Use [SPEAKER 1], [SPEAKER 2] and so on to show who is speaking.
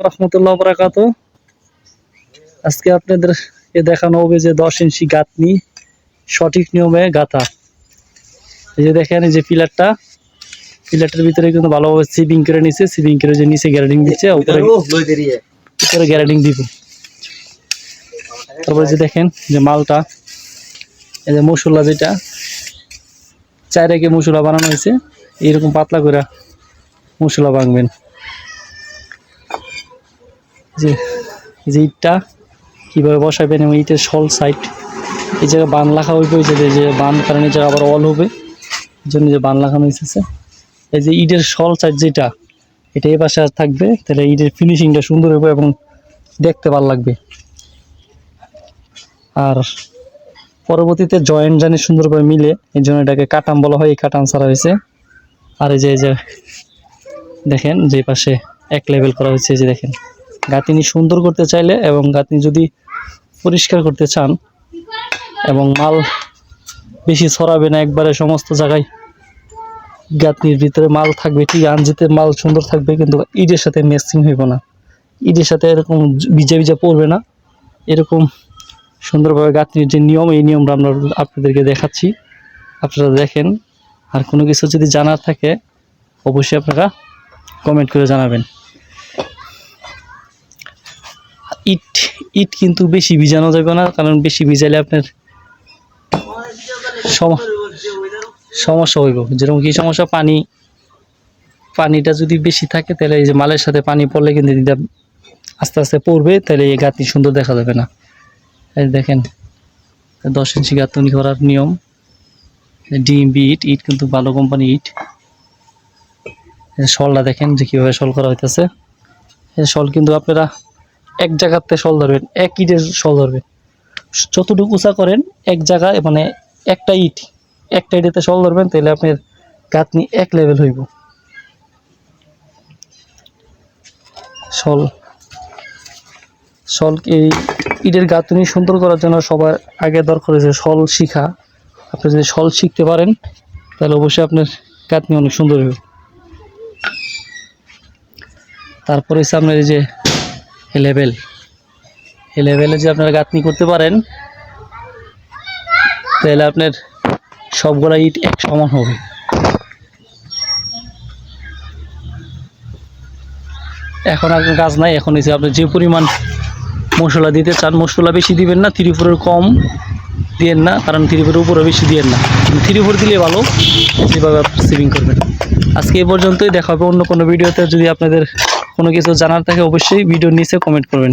[SPEAKER 1] রহমতুল্লাহ বরাকাত আজকে আপনাদের দেখানো হবে যে দশ ইঞ্চি গাঁথনি সঠিক নিয়মে গাঁথা। এই যে দেখেন যে পিলারটা পিলারটার ভিতরে কিন্তু ভালোভাবে সিবিং করে নিছে সিবিং করে যে নিচে গ্যারাডিং দিচ্ছে উপরে উপরে গ্যারাডিং দিব। তারপরে যে দেখেন যে মালটা এই যে মশলা যেটা চাইরাকে মশলা বানানো হয়েছে এরকম পাতলা করে মশলা বাঙবেন যে যে ইটটা কীভাবে বসাবেন এবং ইটের সল সাইড এই জায়গায় বান লাখা হইবে, ওই জায়গায় যে বান কারণ জায়গায় আবার অল হবে, এই জন্য যে বান লাগানো হয়েছে এই যে ইটের সল সাইড যেটা, এটা এই পাশে থাকবে, তাহলে ইটের ফিনিশিংটা সুন্দর হবে এবং দেখতে ভালো লাগবে। আর পরবর্তীতে জয়েন্ট জানি সুন্দরভাবে মিলে, এই জন্য এটাকে কাটাম বলা হয়, এই কাটাম ছাড়া হয়েছে। আর এই যে যে, দেখেন যে পাশে এক লেভেল করা হয়েছে যে দেখেন। গাঁথনি সুন্দর করতে চাইলে এবং গাঁথনি যদি পরিষ্কার করতে চান এবং মাল বেশি ছড়াবে না একবারে সমস্ত জায়গায়, গাঁথনির ভিতরে মাল থাকবে, ঠিক আঞ্জিতে মাল সুন্দর থাকবে, কিন্তু ইটের সাথে মেসিং হইব না। ইটের সাথে এরকম ভিজা ভিজা পড়বে না। এরকম সুন্দরভাবে গাঁথনির যে নিয়ম, এই নিয়মটা আমরা আপনাদেরকে দেখাচ্ছি। আপনারা দেখেন, আর কোনো কিছু যদি জানার থাকে, অবশ্যই আপনারা কমেন্ট করে জানাবেন। ইট ইট কিন্তু বেশি ভিজানো যাবে না, কারণ বেশি ভিজালে আপনার সম- সমস্যা হইব। যেরকম কি সমস্যা, পানি, পানিটা যদি বেশি থাকে, তাহলে এই যে মালের সাথে পানি পড়লে কিন্তু এটা আস্তে আস্তে পড়বে, তাহলে এই গাঁথনি সুন্দর দেখা যাবে না। এই দেখেন, দশ ইঞ্চি গাঁথনি করার নিয়ম। ডিএমবি ইট ইট কিন্তু ভালো কোম্পানি ইট। শলটা দেখেন যে কীভাবে শল করা হইতেছে। শল কিন্তু আপনারা এক জায়গাতে শল ধরবেন, এক ইটের শল ধরবেন। যতটুকু উঁচা করেন, এক জায়গায় মানে একটা ইট, একটা ইটেতে শল ধরবেন, তাহলে আপনার গাঁথনি এক লেভেল হইব। শল শল এই ইটের গাঁথনি সুন্দর করার জন্য সবার আগে দরকার হয়েছে শল শিখা। আপনি যদি শল শিখতে পারেন, তাহলে অবশ্যই আপনার গাঁথনি অনেক সুন্দর হবে তারপরে হচ্ছে আপনার এই যে লেভেল এই লেভেলে যে আপনারা গাঁথনি করতে পারেন, তাহলে আপনার সবগুলা ইট এক সমান হবে। এখন আর কাজ নাই, এখন হচ্ছে আপনি যে পরিমাণ মশলা দিতে চান, মশলা বেশি দিবেন না থ্রি ফোরের কম দিয়েন না, কারণ থ্রি ফোরের উপরে বেশি দিয়েন না। থ্রি ফোর দিলে ভালো, যেভাবে আপনি সেভিং করবেন। আজকে এই পর্যন্তই, দেখা হবে অন্য কোনো ভিডিওতে যদি আপনাদের কোনো কিছু জানার থাকে অবশ্যই ভিডিও নিচে কমেন্ট করবেন।